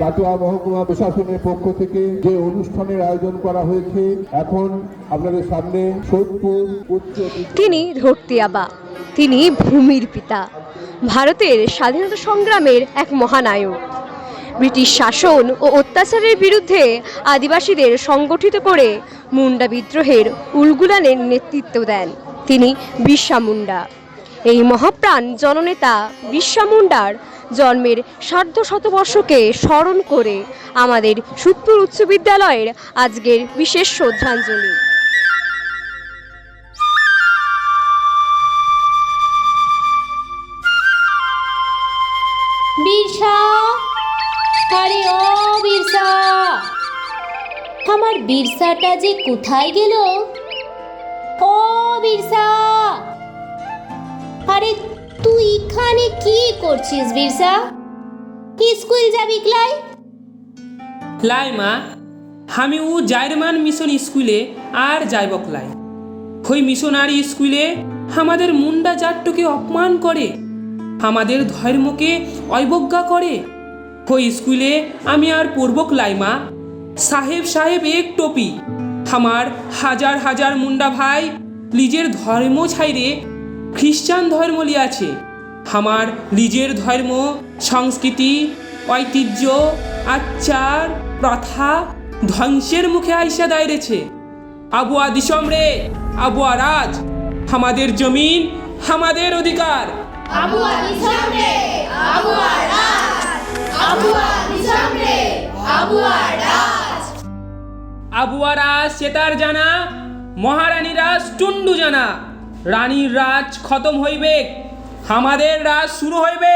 কাটোয়া মহকুমা প্রশাসনের পক্ষ থেকে যে অনুষ্ঠানের আয়োজন করা হয়েছে, এখন আপনাদের সামনে সোদপুর উচ্চ তিনি ধরতিয়াবা তিনি ভূমির পিতা, ভারতের স্বাধীনতা সংগ্রামের এক মহানায়ক। ব্রিটিশ শাসন ও অত্যাচারের বিরুদ্ধে আদিবাসীদের সংগঠিত করে মুন্ডা বিদ্রোহের উলগুলানের নেতৃত্ব দেন। তিনি বিরসা মুন্ডা। এই মহাপ্রাণ জননেতা বিরসা মুন্ডার জন্মের সার্ধ শতবর্ষকে স্মরণ করে আমাদের সুদপুর উচ্চ বিদ্যালয়ের আজকের বিশেষ শ্রদ্ধাঞ্জলি। আমার বীরসাটা যে কোথায় গেল? ও বীরসা আরে তুই এখানে কি করছিস, বীরসা? স্কুল যাবি, ক্লাই? লাই মা। আমি ও জার্মান মিশন স্কুলে আর যাইব লাই ওই মিশনারি স্কুলে আমাদের মুন্ডা জাতটুকে অপমান করে, আমাদের ধর্মকে অবজ্ঞা করে। ওই স্কুলে আমি আর পড়ব লাই মা। সাহেব সাহেব, এক টপি। আমার হাজার হাজার মুন্ডা ভাই, নিজের ধর্ম ছাইরে খ্রিস্টান ধর্ম লিয়াছে। আমার নিজের ধর্ম সংস্কৃতি ঐতিহ্য আচার প্রথা ধ্বংসের মুখে আইসা দাঁড়িয়েছে। আবুয়া দিশম রে আবুয়া রাজ আমাদের জমিন আমাদের অধিকার। আবুয়া রাজ সেতার জানা মহারানীরা টুন্ডু জানা। রানীর রাজ খতম হইবে আমাদের রাজ শুরু হইবে।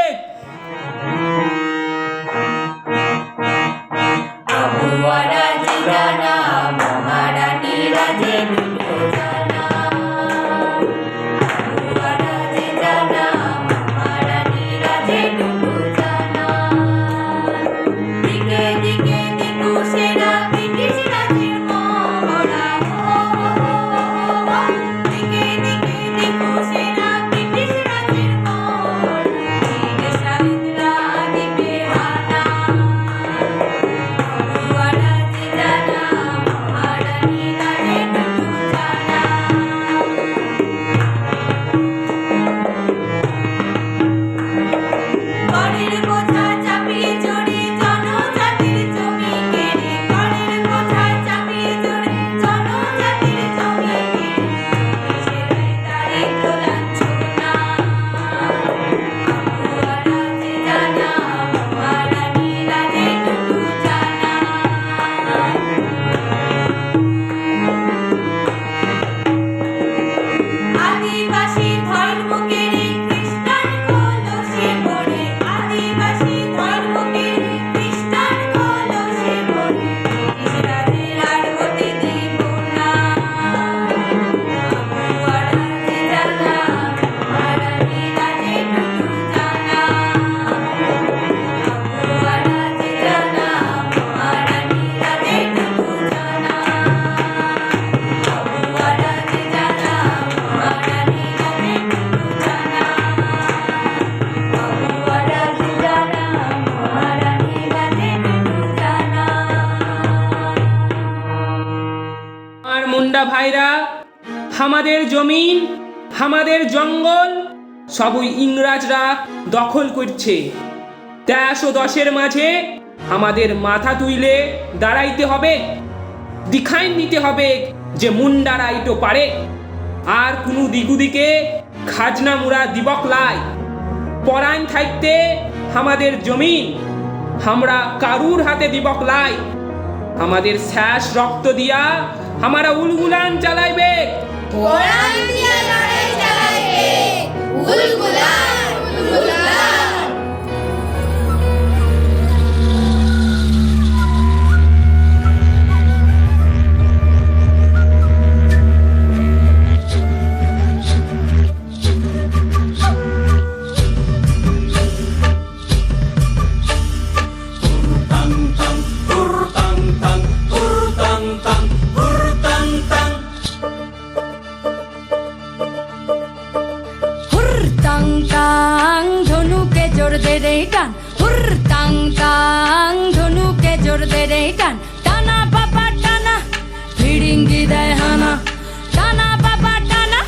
আমাদের জমিন আমাদের জঙ্গল, সবই ইংরাজরা দখল করছে। ও দশের মাঝে আমাদের মাথা তুইলে দাঁড়াইতে হবে, দিখাইন নিতে হবে যে মুন্ডারা ইটো পারে। আর কোনো দিগুদিকে খাজনা মুড়া দিবক লাই। পরাইন থাকতে আমাদের জমিন আমরা কারুর হাতে দিবক লাই। আমাদের শেষ রক্ত দিয়া আমরা উলগুলান চালাইবে। কোরআন দিয়া তাং ধনুকে জোর দে রে টান হুর তাং তাং ধনু দে রে টান টানা বাবা টানা, ফিরিঙ্গি দেয় হানা। টানা বাবা টানা,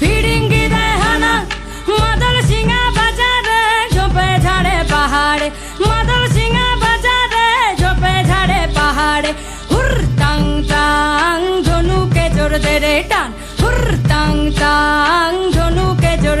ফিরিঙ্গি দেয় হানা। মাদল সিংহা বাজারে, ঝোপে ঝাড়ে পাহাড়ে। মাদল সিংহা বাজারে, ঝোপে ঝাড়ে পাহাড়ে। হুর টাং টাং ধনুকে জোর দে রে টান হুর টাং টাং ধনুকে জোর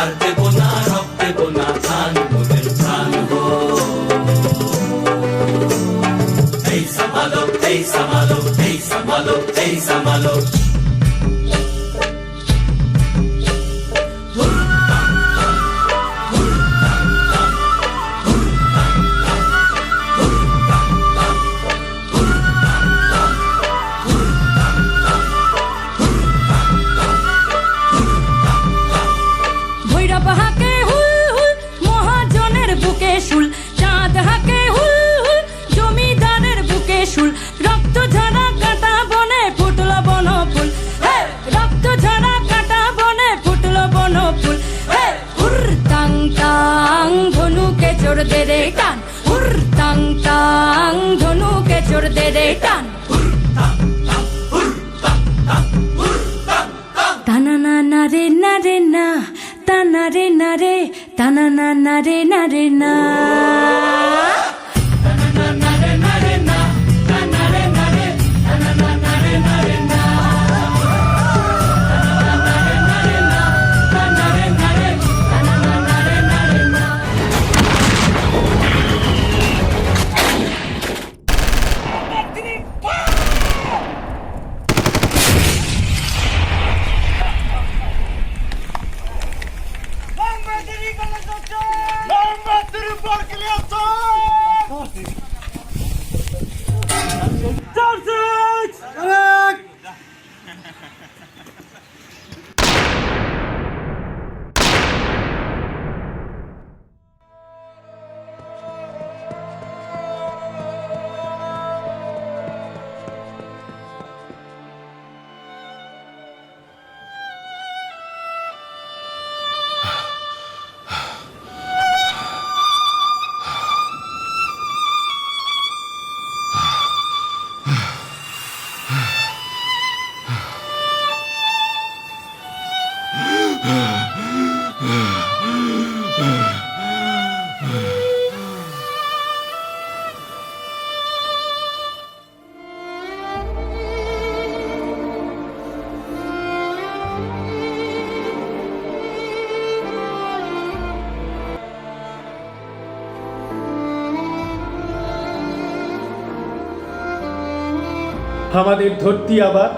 না ঝরা কাটা বনে ফুটল বন ফুল ফুল! হুর তাং তাং ধনুকে চোর দে টান। হুর তাং তাং ধনুকে চোর দে টান। টানা না না না রে না, টানা রে না না রে না রে না। আমাদের ধরতি আবার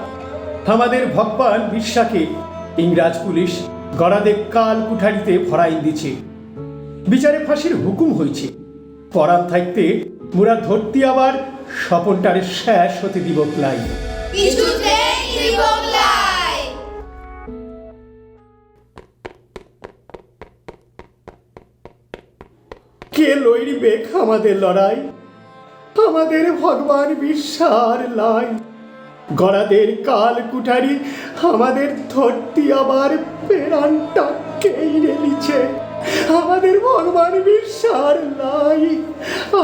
আমাদের ভগবান বিশ্বাকে ইংরাজ পুলিশ গড়াদের কাল কুঠারিতে ভরাই দিছে। বিচারে ফাঁসির হুকুম হয়েছে পরাণ থাকতে মোরা ধরতি আবার স্বপনটারে শেষ হতে দিব ক্লাই। কে লইবে আমাদের লড়াই? আমাদের ভগবান বিশ্বার লাই। গড়াদের কাল কুঠারি আমাদের ধরতি আবার পেরানটা কেড়ে নিছে আমাদের ভগবান বিশ্বার নাই। লাই